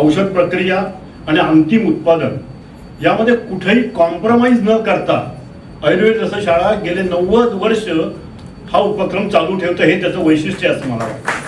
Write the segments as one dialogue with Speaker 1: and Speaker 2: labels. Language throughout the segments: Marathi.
Speaker 1: औषध प्रक्रिया आणि अंतिम उत्पादन. यामध्ये कुठेही कॉम्प्रोमाइज न करता आयुर्वेद जसं शाळा गेले नव्वद वर्ष हा उपक्रम चालू ठेवतं हे त्याचं वैशिष्ट्य असं मला वाटतं.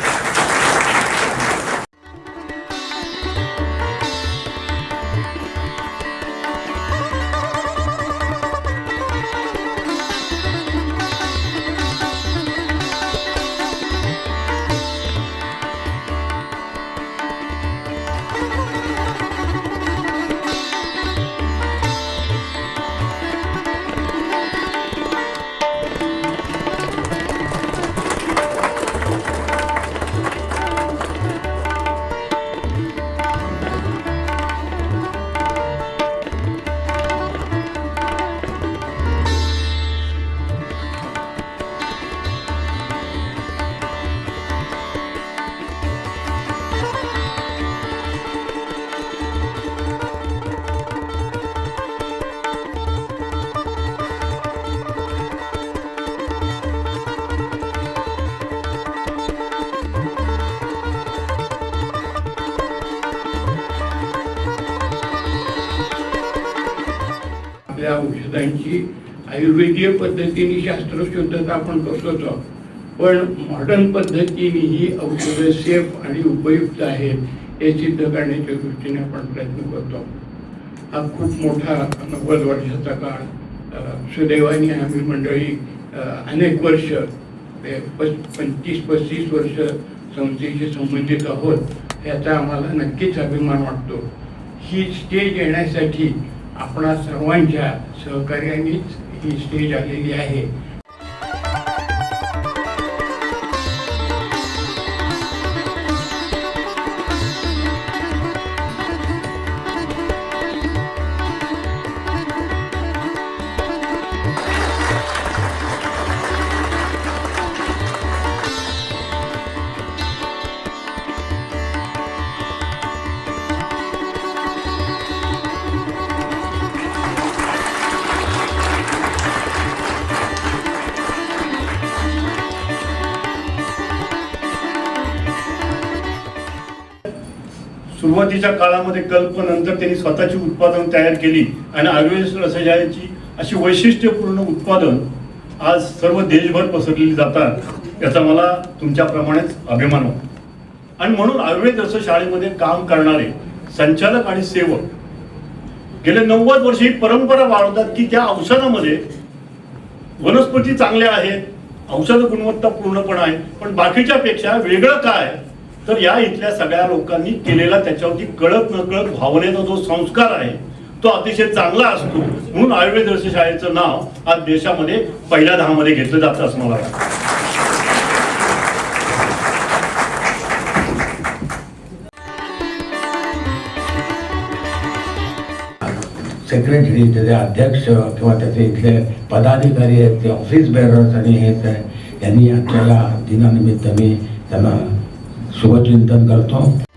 Speaker 2: आपल्या औषधांची आयुर्वेदीय पद्धतीने शास्त्रशुद्धता आपण करतोच. आहोत पण मॉडर्न पद्धतीने ही औषधं सेफ आणि उपयुक्त आहेत हे सिद्ध करण्याच्या दृष्टीने आपण प्रयत्न करतो. हा खूप मोठा नव्वद वर्षाचा काळ सुदैवानी सुदैवाने आम्ही मंडळी अनेक वर्ष पंचवीस पस्तीस वर्ष संस्थेशी संबंधित आहोत याचा आम्हाला नक्कीच अभिमान वाटतो. ही स्टेज येण्यासाठी आपणा सर्वांच्या सहकार्यानेच ही स्टेज आलेली आहे.
Speaker 1: सुरुवातीच्या काळामध्ये कल्प नंतर त्यांनी स्वतःची उत्पादन तयार केली आणि आयुर्वेद रसशाळेची अशी वैशिष्ट्यपूर्ण उत्पादन आज सर्व देशभर पसरलेली जातात याचा मला तुमच्याप्रमाणेच अभिमान होतो. आणि म्हणून आयुर्वेद रसशाळेमध्ये काम करणारे संचालक आणि सेवक गेले नव्वद वर्ष ही परंपरा वाढवतात की त्या औषधामध्ये वनस्पती चांगल्या आहेत औषध गुणवत्ता पूर्णपण आहे पण बाकीच्या पेक्षा वेगळं काय? तर या इथल्या सगळ्या लोकांनी केलेला त्याच्यावरती कळत नकळत भावनेचा जो संस्कार आहे तो अतिशय चांगला असतो. म्हणून आयुर्वेद शाळेचं नाव आज देशामध्ये पहिल्या दहामध्ये घेतलं जातं असं मला वाटतं.
Speaker 3: सेक्रेटरी त्याचे अध्यक्ष किंवा त्याचे इथले पदाधिकारी आहेत ते ऑफिस बेअरर्स आणि हे आहे यांनी आपल्याला दिनानिमित्त मी त्यांना शुभचिंतन करतो.